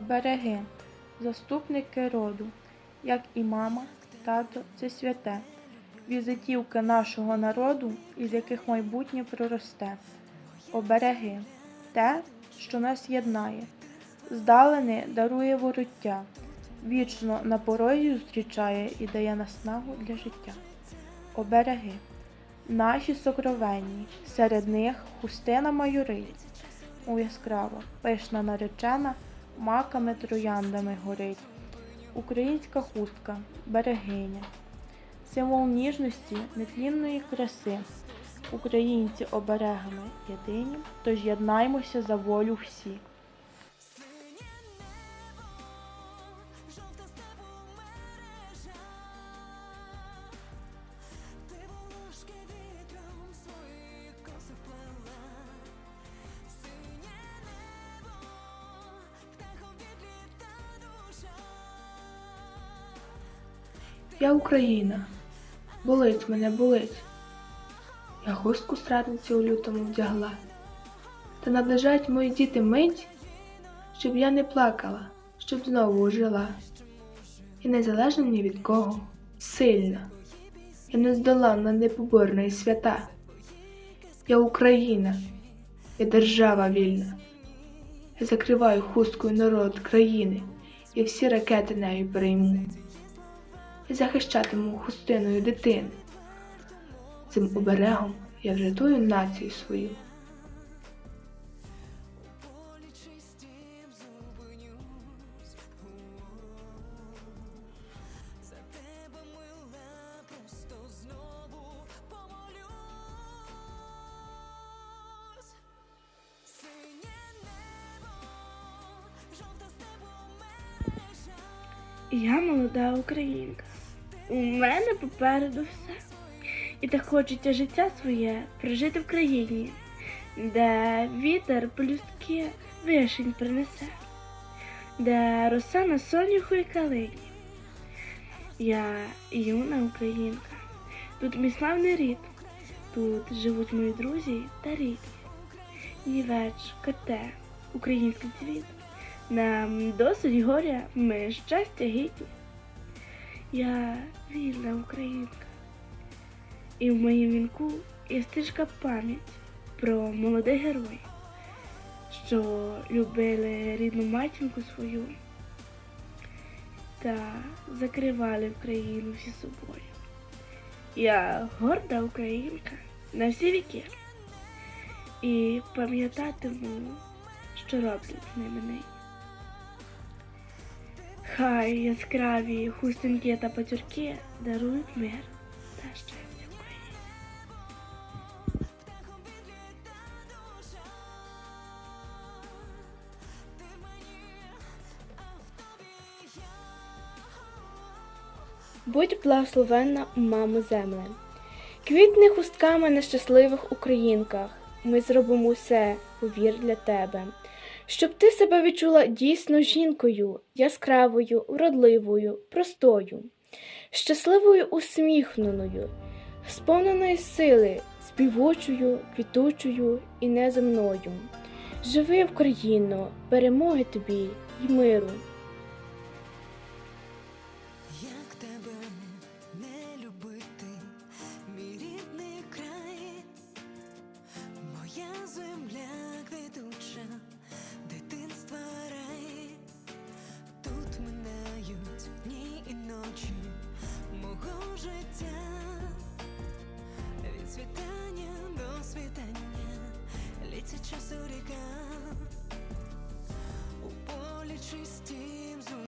Обереги, заступники роду, як і мама, тато це святе, візитівка нашого народу, із яких майбутнє проросте. Обереги, те, що нас єднає, здалене дарує вороття, вічно на порозі зустрічає і дає наснагу для життя. Обереги, наші сокровенні, серед них хустина майорить, у яскрава, пишна наречена, маками трояндами горить. Українська хустка, берегиня, символ ніжності, нетлінної краси. Українці оберегами єдині, тож єднаймося за волю всі. Я Україна, болить мене болить. Я хустку страдниці у лютому вдягла. Та наближають мої діти мить, щоб я не плакала, щоб знову ожила. Я незалежна ні від кого, сильна. Я нездоланна, непоборна і свята. Я Україна, я держава вільна. Я закриваю хусткою народ країни, і всі ракети нею перейму захищатиму хустиною дитини. Цим оберегом я врятую націю свою. Я молода українка. У мене попереду все. І так хочеться життя своє прожити в країні, де вітер плюстки вишень принесе, де роса на соняху і калині. Я юна українка. Тут мій славний рід, тут живуть мої друзі та рідні. Нівеч, коте, український цвіт. Нам досить горя, ми щастя гідні. Я вільна українка. І в моїм вінку є стежка пам'ять про молодих героїв, що любили рідну матінку свою та закривали Україну всі собою. Я горда українка на всі віки. І пам'ятатиму, що роблять ними нині. Хай яскраві хустинки та пацюрки дарують мир та щастя Україні. Будь благословенна, мамо земле. Квітни хустками на щасливих українках. Ми зробимо все, повір для тебе. Щоб ти себе відчула дійсно жінкою, яскравою, вродливою, простою, щасливою усміхненою, сповненою сили, співучою, квітучою і неземною. Живи Україно, перемоги тобі й миру. життя, від світання до світання, літять часу ріка, у полі чистім зу.